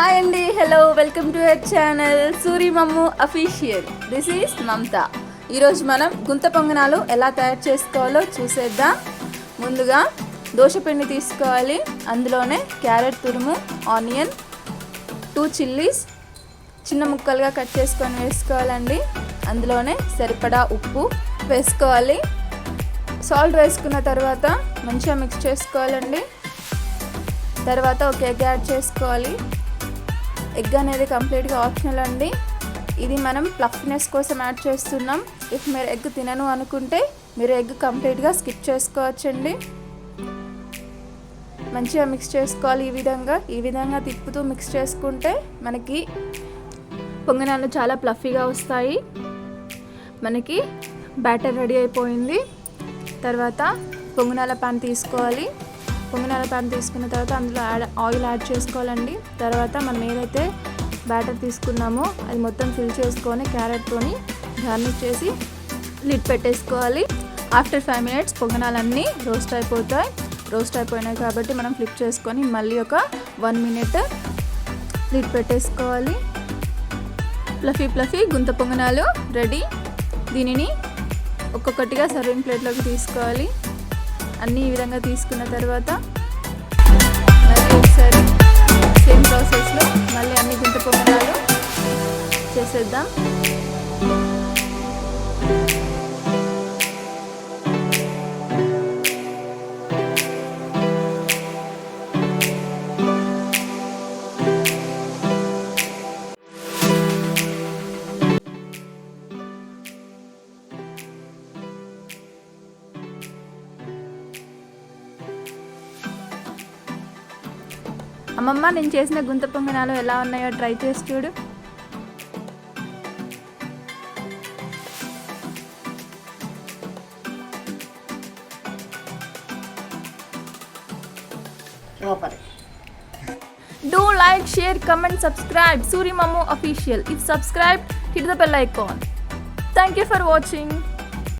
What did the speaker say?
Hi అండి hello welcome to our channel Suri Mammu official this is మమత ఈరోజు మనం గుంత పొంగనాలు ఎలా తయారు చేసుకోవాలో చూసేద్దాం. ముందుగా దోశపిండి తీసుకోవాలి. అందులోనే క్యారెట్ తురుము ఆనియన్ టూ చిల్లీస్ చిన్న ముక్కలుగా కట్ చేసుకొని వేసుకోవాలండి. అందులోనే సరిపడా ఉప్పు వేసుకోవాలి. సాల్ట్ వేసుకున్న తర్వాత మంచిగా మిక్స్ చేసుకోవాలండి. తర్వాత ఒక ఎగ్ యాడ్ చేసుకోవాలి. ఎగ్ అనేది కంప్లీట్గా ఆప్షనల్ అండి. ఇది మనం ప్లఫ్నెస్ కోసం యాడ్ చేస్తున్నాం. ఇఫ్ మీరు ఎగ్ తినను అనుకుంటే మీరు ఎగ్ కంప్లీట్గా స్కిప్ చేసుకోవచ్చండి. మంచిగా మిక్స్ చేసుకోవాలి ఈ విధంగా. ఈ విధంగా తిప్పుతూ మిక్స్ చేసుకుంటే మనకి పొంగనాలు చాలా ప్లఫీగా వస్తాయి. మనకి బ్యాటర్ రెడీ అయిపోయింది. తర్వాత పొంగనాల పాన్ తీసుకోవాలి. పొంగనాల పాన్ తీసుకున్న తర్వాత అందులో యాడ్ ఆయిల్ యాడ్ చేసుకోవాలండి. తర్వాత మనం ఏదైతే బ్యాటర్ తీసుకున్నామో అది మొత్తం ఫిల్ చేసుకొని క్యారెట్తోని గార్నిష్ చేసి లిడ్ పెట్టేసుకోవాలి. ఆఫ్టర్ ఫైవ్ మినిట్స్ పొంగనాలన్నీ రోస్ట్ అయిపోతాయి. రోస్ట్ అయిపోయినాయి కాబట్టి మనం ఫ్లిప్ చేసుకొని మళ్ళీ ఒక వన్ మినిట్ లిడ్ పెట్టేసుకోవాలి. ప్లఫీ ప్లఫీ గుంత పొంగనాలు రెడీ దీనిని ఒక్కొక్కటిగా సర్వింగ్ ప్లేట్లోకి తీసుకోవాలి. అన్నీ ఈ విధంగా తీసుకున్న తర్వాత మళ్ళీ ఒకసారి సేమ్ ప్రాసెస్లో మళ్ళీ అన్ని గుంత పొంగనాలు చేసేద్దాం. అమ్మమ్మ నేను చేసిన గుంత పొంగనాలు ఎలా ఉన్నాయో ట్రై చేసి చూడు. Do like share comment subscribe Suri Mammo official if subscribe hit the bell icon thank you for watching